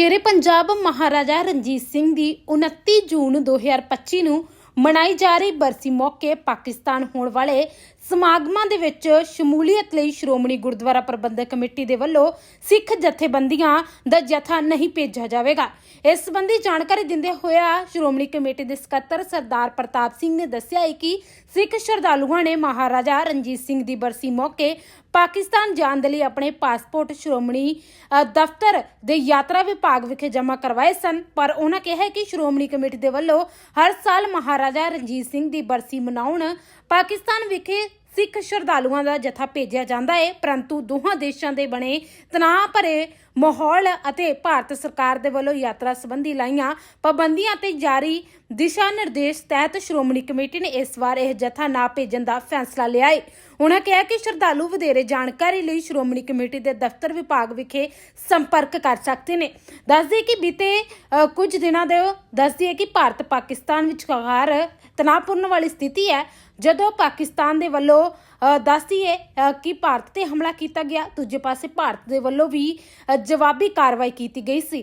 ਸ਼ੇਰੇ ਪੰਜਾਬ ਮਹਾਰਾਜਾ ਰਣਜੀਤ ਸਿੰਘ ਦੀ 29 ਜੂਨ 2025 ਨੂੰ ਮਨਾਈ ਜਾ ਰਹੀ ਬਰਸੀ ਮੌਕੇ ਪਾਕਿਸਤਾਨ ਹੋਣ ਵਾਲੇ ਸਮਾਗਮਾਂ ਦੇ ਵਿੱਚ ਸ਼ਮੂਲੀਅਤ ਲਈ ਸ਼੍ਰੋਮਣੀ ਗੁਰਦੁਆਰਾ ਪ੍ਰਬੰਧਕ ਕਮੇਟੀ ਦੇ ਵੱਲੋਂ ਸਿੱਖ ਜਥੇਬੰਦੀਆਂ ਦਾ ਜਥਾ ਨਹੀਂ ਭੇਜਿਆ ਜਾਵੇਗਾ। ਇਸ ਸੰਬੰਧੀ ਜਾਣਕਾਰੀ ਦਿੰਦੇ ਹੋਇਆ ਸ਼੍ਰੋਮਣੀ ਕਮੇਟੀ ਦੇ ਸਕੱਤਰ ਸਰਦਾਰ ਪ੍ਰਤਾਪ ਸਿੰਘ ਨੇ ਦੱਸਿਆ ਹੈ ਕਿ ਸਿੱਖ ਸ਼ਰਧਾਲੂਆਂ ਨੇ ਮਹਾਰਾਜਾ ਰਣਜੀਤ ਸਿੰਘ ਦੀ ਬਰਸੀ ਮੌਕੇ ਪਾਕਿਸਤਾਨ ਜਾਣ ਦੇ ਲਈ ਆਪਣੇ ਪਾਸਪੋਰਟ ਸ਼੍ਰੋਮਣੀ ਦਫ਼ਤਰ ਦੇ ਯਾਤਰਾ ਵਿਭਾਗ ਵਿਖੇ ਜਮ੍ਹਾਂ ਕਰਵਾਏ ਸਨ। ਪਰ ਉਹਨਾਂ ਕਿਹਾ ਕਿ ਸ਼੍ਰੋਮਣੀ ਕਮੇਟੀ ਦੇ ਵੱਲੋਂ ਹਰ ਸਾਲ ਮਹਾਰਾਜਾ ਰਣਜੀਤ ਸਿੰਘ ਦੀ ਬਰਸੀ ਮਨਾਉਣ ਪਾਕਿਸਤਾਨ ਵਿਖੇ ਸਿੱਖ ਸ਼ਰਧਾਲੂਆਂ ਦਾ ਜਥਾ ਭੇਜਿਆ ਜਾਂਦਾ ਹੈ ਪਰੰਤੂ ਦੋਹਾਂ ਦੇਸ਼ਾਂ ਦੇ ਬਣੇ ਤਣਾਅ ਭਰੇ ਮਾਹੌਲ ਅਤੇ ਭਾਰਤ ਸਰਕਾਰ ਦੇ ਵੱਲੋਂ ਯਾਤਰਾ ਸੰਬੰਧੀ ਲਾਈਆਂ ਪਾਬੰਦੀਆਂ ਤੇ ਜਾਰੀ ਦਿਸ਼ਾ ਨਿਰਦੇਸ਼ ਤਹਿਤ ਸ਼੍ਰੋਮਣੀ ਕਮੇਟੀ ਨੇ ਇਸ ਵਾਰ ਇਹ ਜਥਾ ਨਾ ਭੇਜਣ ਦਾ ਫੈਸਲਾ ਲਿਆ ਹੈ ਉਹਨਾਂ ਕਿਹਾ ਕਿ ਸ਼ਰਧਾਲੂ ਵਧੇਰੇ ਜਾਣਕਾਰੀ ਲਈ ਸ਼੍ਰੋਮਣੀ ਕਮੇਟੀ ਦੇ ਦਫ਼ਤਰ ਵਿਭਾਗ ਵਿਖੇ ਸੰਪਰਕ ਕਰ ਸਕਦੇ ਨੇ। ਦੱਸਦੇ ਕਿ ਬੀਤੇ ਕੁਝ ਦਿਨਾਂ ਦੇ ਦੱਸਦੀ ਹੈ ਕਿ ਭਾਰਤ ਪਾਕਿਸਤਾਨ ਵਿਚਕਾਰ ਤਣਾਅਪੂਰਨ ਵਾਲੀ ਸਥਿਤੀ ਹੈ। ਜਦੋਂ ਪਾਕਿਸਤਾਨ ਦੇ ਵੱਲੋਂ ਦੱਸਦੀ ਹੈ ਕਿ ਭਾਰਤ ਤੇ ਹਮਲਾ ਕੀਤਾ ਗਿਆ। ਦੂਜੇ ਪਾਸੇ ਭਾਰਤ ਦੇ ਵੱਲੋਂ ਵੀ ਜਵਾਬੀ ਕਾਰਵਾਈ ਕੀਤੀ ਗਈ ਸੀ।